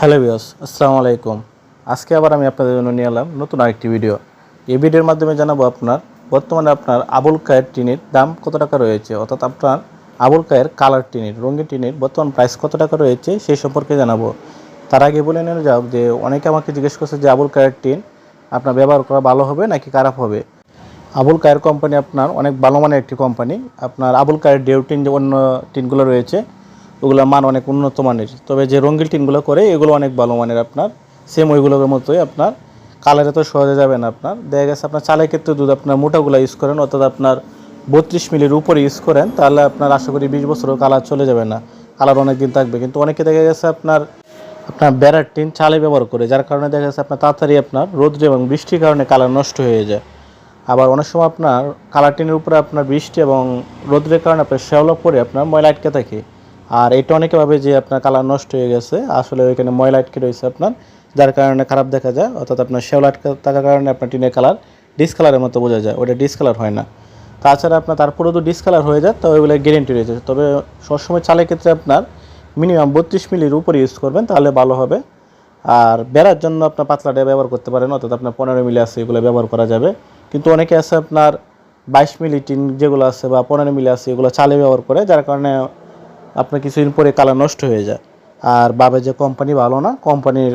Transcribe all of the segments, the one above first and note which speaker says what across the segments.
Speaker 1: Hello বিয়স আসসালামু আলাইকুম। আজকে আবার আমি আপনাদের জন্য নিয়ে এলাম নতুন আরেকটি ভিডিও। এই ভিডিওর মাধ্যমে জানাব আপনার, বর্তমানে আপনার আবুল কায়ের টিনের দাম কত টাকা রয়েছে? অর্থাৎ আপনার আবুল কায়ের কালার টিনের, রঙিন টিনের বর্তমান প্রাইস কত টাকা রয়েছে সেই সম্পর্কে জানাব। তার আগে বলে নেওয়া যাক যে, অনেকে আমাকে জিজ্ঞেস করছে যে, আবুল কায়ের টিন আপনার ব্যবহার করা ভালো হবে নাকি খারাপ হবে? আবুল কায়ের কোম্পানি আপনার অনেক ভালো মানের একটি কোম্পানি আপনার আবুল কায়ের ডেউ টিন যে অন্য টিনগুলো রয়েছে ওগুলোর মান অনেক উন্নত মানের। তবে যে রঙ্গিল টিনগুলো করে, এগুলো অনেক ভালো মানের আপনার। সেম ওইগুলোর মতোই আপনার। কালারে তো সহজে যাবে না আপনার। দেখা গেছে আপনার চালের ক্ষেত্রে দুধ আপনার মোটাগুলো ইউজ করেন, অর্থাৎ আপনার বত্রিশ মিলির উপরে ইউজ করেন, তাহলে আপনার আশা করি বিশ বছরও কালার চলে যাবে না। কালার অনেক দিন থাকবে। কিন্তু অনেকে দেখা গেছে আপনার আপনার বেড়ার টিন চালে ব্যবহার করে, যার কারণে দেখা যাচ্ছে আপনার তাড়াতাড়ি আপনার রোদ্রে এবং বৃষ্টির কারণে কালার নষ্ট হয়ে যায়। আবার অনেক সময় আপনার কালার টিনের উপরে আপনার বৃষ্টি এবং রোদ্রের কারণে আপনার শ্যাওলা পরে আপনার ময়লা আটকে থাকে। আর এটা অনেকে ভাবে যে আপনার কালার নষ্ট হয়ে গেছে। আসলে ওইখানে ময়লা আটকে রয়েছে আপনার, যার কারণে খারাপ দেখা যায়। অর্থাৎ আপনার শ্যাওলা আটকে থাকার কারণে আপনার টিনের কালার ডিসকালারের মতো বোঝা যায়। ওটা ডিসকালার হয় না। তাছাড়া আপনার তারপরেও তো ডিসকালার হয়ে যায় তো ওইগুলো গ্যারেন্টি রয়েছে। তবে সবসময় চালের ক্ষেত্রে আপনার মিনিমাম বত্রিশ মিলির উপরে ইউজ করবেন, তাহলে ভালো হবে। আর বেড়ার জন্য আপনার পাতলাটা ব্যবহার করতে পারেন। অর্থাৎ আপনার পনেরো মিলি আছে, এগুলো ব্যবহার করা যাবে। কিন্তু অনেকে আছে আপনার বাইশ মিলি টিন যেগুলো আছে বা পনেরো মিলি আছে, এগুলো চালে ব্যবহার করে, যার কারণে আপনার কিছুদিন পরে কালার নষ্ট হয়ে যায়। আর ভাবে যে কোম্পানি ভালো না কোম্পানির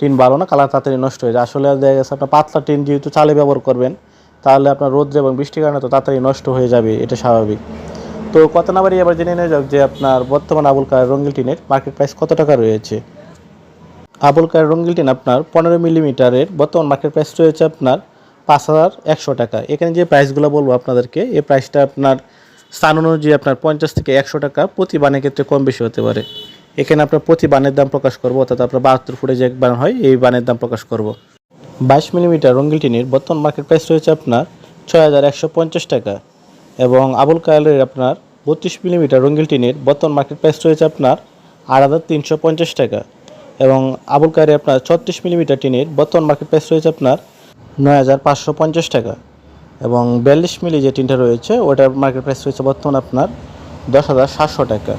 Speaker 1: টিন ভালো না কালার তাড়াতাড়ি নষ্ট হয়ে যায়। আসলে দেখা গেছে আপনার পাতলা টিন যেহেতু চালে ব্যবহার করবেন, তাহলে আপনার রোদ্রে এবং বৃষ্টির কারণে তো তাড়াতাড়ি নষ্ট হয়ে যাবে, এটা স্বাভাবিক। তো কত না বাড়ি এবার জেনে নেওয়া যাক যে আপনার বর্তমান আবুল কালার রঙ্গিল টিনের মার্কেট প্রাইস কত টাকা রয়েছে। আবুল কালার রঙ্গিল টিন আপনার পনেরো মিলিমিটারের, বর্তমান মার্কেট প্রাইস রয়েছে আপনার পাঁচ হাজার একশো টাকা। এখানে যে প্রাইসগুলো বলব আপনাদেরকে, এই প্রাইসটা আপনার স্থান অনুযায়ী আপনার পঞ্চাশ থেকে একশো টাকা প্রতি বানের ক্ষেত্রে কম বেশি হতে পারে। এখানে আপনার প্রতি বানের দাম প্রকাশ করব, অর্থাৎ আপনার বাহাত্তর ফুটে যে এক বান হয়, এই বানের দাম প্রকাশ করব। বাইশ মিলিমিটার রঙ্গিল টিনের বর্তমান মার্কেট প্রাইস রয়েছে আপনার ছয় হাজার একশো পঞ্চাশ টাকা এবং আবুল কায়ালের আপনার বত্রিশ মিলিমিটার রঙ্গিল টিনের বর্তমান মার্কেট প্রাইস রয়েছে আপনার আট তিনশো পঞ্চাশ টাকা এবং আবুল কায়ারে আপনার ছত্রিশ মিলিমিটার টিনের বর্তমান মার্কেট প্রাইস রয়েছে আপনার নয় হাজার পাঁচশো পঞ্চাশ টাকা। এবং বিয়াল্লিশ মিলি যে টিনটা রয়েছে, ওটার মার্কেট প্রাইস রয়েছে বর্তমান আপনার দশ হাজার সাতশো টাকা।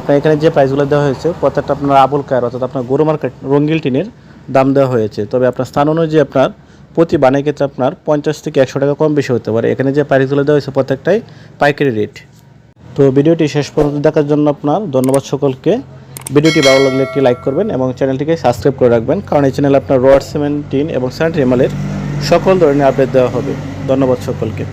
Speaker 1: আপনার এখানে যে প্রাইসগুলো দেওয়া হয়েছে, প্রত্যেকটা আপনার আবুল কায়ার অর্থাৎ আপনার গরু মার্কেট রঙ্গিল টিনের দাম দেওয়া হয়েছে। তবে আপনার স্থান অনুযায়ী আপনার প্রতি বানের ক্ষেত্রে আপনার পঞ্চাশ থেকে একশো টাকা কম বেশি হতে পারে। এখানে যে প্রাইসগুলো দেওয়া হয়েছে, প্রত্যেকটাই পাইকারি রেট তো ভিডিওটি শেষ পর্যন্ত দেখার জন্য আপনার ধন্যবাদ সকলকে। ভিডিওটি ভালো লাগলে একটি লাইক করবেন এবং চ্যানেলটিকে সাবস্ক্রাইব করে রাখবেন। কারণ এই চ্যানেলে আপনার রোয়ার সেভেন্টিন এবং স্যানিটারি মালের সকল ধরনের আপডেট দেওয়া হবে। ধন্যবাদ সকলকে।